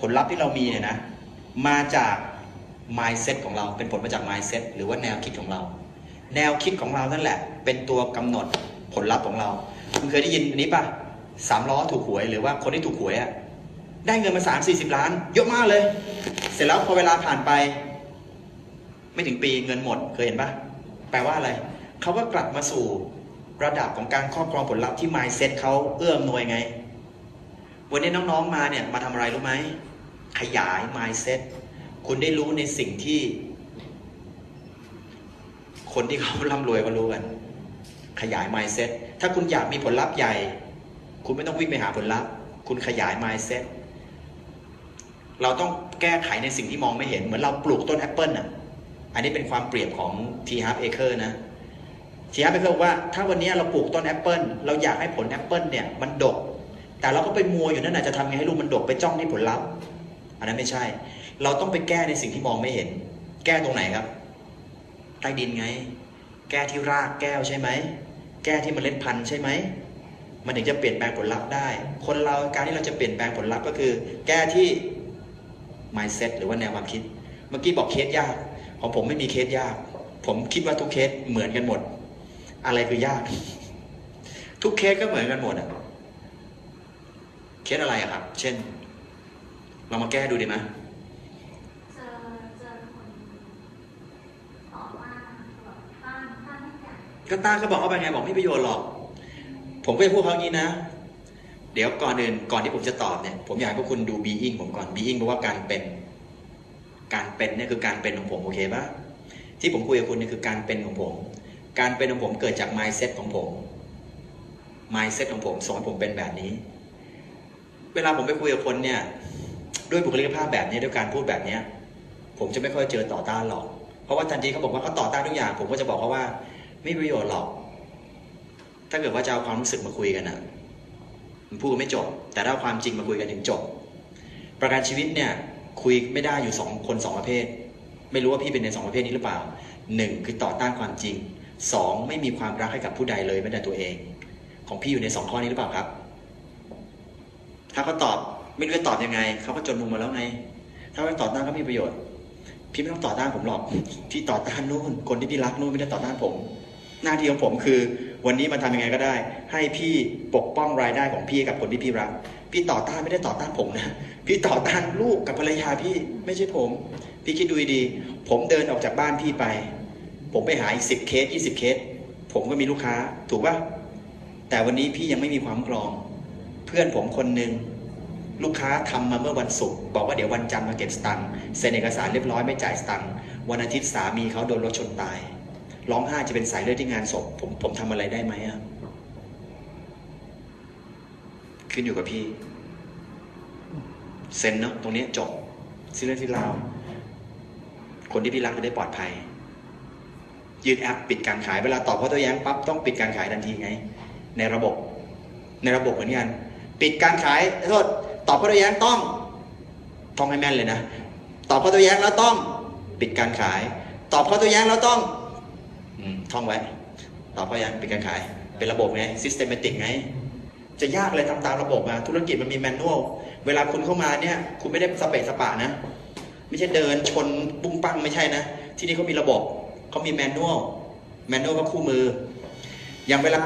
ผลลัพธ์ที่เรามีเนี่ยนะมาจาก mindset ของเราเป็นผลมาจาก mindset หรือว่าแนวคิดของเรา แนวคิดของเรานั่นแหละ เป็นตัวกำหนดผลลัพธ์ของเราคุณเคยได้ยินอันนี้ป่ะสามล้อถูกหวยหรือว่าคนที่ถูกหวยอะได้เงินมาสามสี่สิบล้าน เยอะมากเลย เสร็จแล้วพอเวลาผ่านไป ไม่ถึงปีเงินหมดเคยเห็นป่ะแปลว่าอะไรเขาก็กลับมาสู่ระดับของการครอบครองผลลัพธ์ที่ mindset เขาเอื้อมหน่วยไง วันนี้น้องๆมาเนี่ยมาทำอะไรรู้ไหม ขยาย mindset คุณได้รู้ในสิ่งที่ คนที่เขาร่ำรวยก็รู้กัน ขยาย mindset ถ้าคุณอยากมีผลลัพธ์ใหญ่ คุณไม่ต้องวิ่งไปหาผลลัพธ์ คุณขยาย mindset เราต้องแก้ไขในสิ่งที่มองไม่เห็น เหมือนเราปลูกต้นแอปเปิลน่ะ อันนี้เป็นความเปรียบของ T half acre นะ T half acre บอกว่า ถ้าวันนี้เราปลูกต้นแอปเปิลเราอยากให้ผลแอปเปิลเนี่ยมันดก แต่เราก็ไปมัวอยู่นั่นน่ะจะทำไงให้ลูกมันดกไปจ้องที่ผลลัพธ์ อันนั้นไม่ใช่ เราต้องไปแก้ในสิ่งที่มองไม่เห็น แก้ตรงไหนครับ ใต้ดินไง แก้ที่รากแก้วใช่ไหม แก้ที่มเมล็ดพันธุ์ใช่ไหม มันถึงจะเปลี่ยนแปลงผลลัพธ์ได้ คนเราการที่เราจะเปลี่ยนแปลงผลลัพธ์ก็คือ แก้ที่ mindset หรือว่าแนวความคิด เมื่อกี้บอกเคสยาก ของผมไม่มีเคสยาก ผมคิดว่าทุกเคสเหมือนกันหมด อะไรคือยาก ทุกเคสก็เหมือนกันหมดอะเคสอะไรครับ เช่น เรามาแก้ดูดีไหมเจอเจอคนต่อว่าแบบต้านต้านทุกอย่างก็ต้าก็บอกเขาไปไงบอกไม่มีประโยชน์หรอก ผมก็จะพูดเขาอย่างนี้นะ เดี๋ยวก่อนอื่นก่อนที่ผมจะตอบเนี่ย ผมอยากให้พวกคุณดู being ผมก่อน being แปลว่าการเป็น การเป็นเนี่ยคือการเป็นของผมโอเคปะที่ผมคุยกับคุณเนี่ยคือการเป็นของผม การเป็นของผมเกิดจาก mindset ของผม mindset ของผมสอนผมเป็นแบบนี้ เวลาผมไปคุยกับคนเนี่ย ด้วยบุคลิกภาพแบบนี้ด้วยการพูดแบบนี้ผมจะไม่ค่อยเจอต่อต้านหรอก เพราะว่าทันทีเขาบอกว่าเขาต่อต้านทุกอย่าง ผมก็จะบอกเขาว่า ไม่ประโยชน์หรอก ถ้าเกิดว่าจะเอาความรู้สึกมาคุยกันนะมันพูดไม่จบ แต่ถ้าเอาความจริงมาคุยกันถึงจบ ประกันชีวิตเนี่ยคุยไม่ได้อยู่สองคนสองประเภท ไม่รู้ว่าพี่เป็นในสองประเภทนี้หรือเปล่าหนึ่งคือต่อต้านความจริงสองไม่มีความรักให้กับผู้ใดเลยแม้แต่ตัวเอง ของพี่อยู่ในสองข้อนี้หรือเปล่าครับ ถ้าเขาตอบ ไม่รู้จะตอบยังไงเขาก็จนมุมมาแล้วไง ถ้าไม่ต่อต้านก็ไม่มีประโยชน์ พี่ไม่ต้องต่อต้านผมหรอกพี่ต่อต้านนู่นคนที่พี่รักนู่นไม่ได้ต่อต้านผม หน้าที่ของผมคือ วันนี้มันทำยังไงก็ได้ ให้พี่ปกป้องรายได้ของพี่กับคนที่พี่รัก พี่ต่อต้านไม่ได้ต่อต้านผมนะพี่ต่อต้านลูกกับภรรยาพี่ไม่ใช่ผม พี่คิดดูดีผมเดินออกจากบ้านพี่ไป ผมไปหาอีกสิบเคสยี่สิบเคสผมก็มีลูกค้า ถูกป่ะแต่วันนี้พี่ยังไม่มีความกรอง เพื่อนผมคนหนึ่ง ลูกค้าทำมาเมื่อวันศุกร์บอกว่าเดี๋ยววันจันทร์มาเก็บสตังค์เซ็นเอกสารเรียบร้อยไม่จ่ายสตังค์วันอาทิตย์สามีเขาโดนรถชนตาย ร้องไห้จะเป็นสายเลือดที่งานศพผมผมทำอะไรได้ไหมอะขึ้นอยู่กับพี่เซ็นเนาะตรงนี้จบซีเรื่องที่เราวคนที่พี่รักจะได้ปลอดภัย ยืดแอปปิดการขายเวลาตอบข้อโต้แย้งปั๊บต้องปิดการขายทันทีไง ในระบบ ในระบบเหมือนกันปิดการขายโทษ ตอบข้อโต้แย้งต้องท่องให้แม่นเลยนะ ตอบข้อโต้แย้งแล้วต้องปิดการขาย ตอบข้อโต้แย้งแล้วต้องท่องไว้ ตอบข้อโต้แย้งปิดการขาย เป็นระบบไง systematic ไง จะยากเลยทำตามระบบอะธุรกิจมันมีแมนนวลเวลาคุณเข้ามาเนี่ย คุณไม่ได้สเปะสปะนะ ไม่ใช่เดินชนปุ้งปังไม่ใช่นะ ที่นี่เขามีระบบเขามีแมนนวลแมนนวลก็คู่มือ อย่างเวลา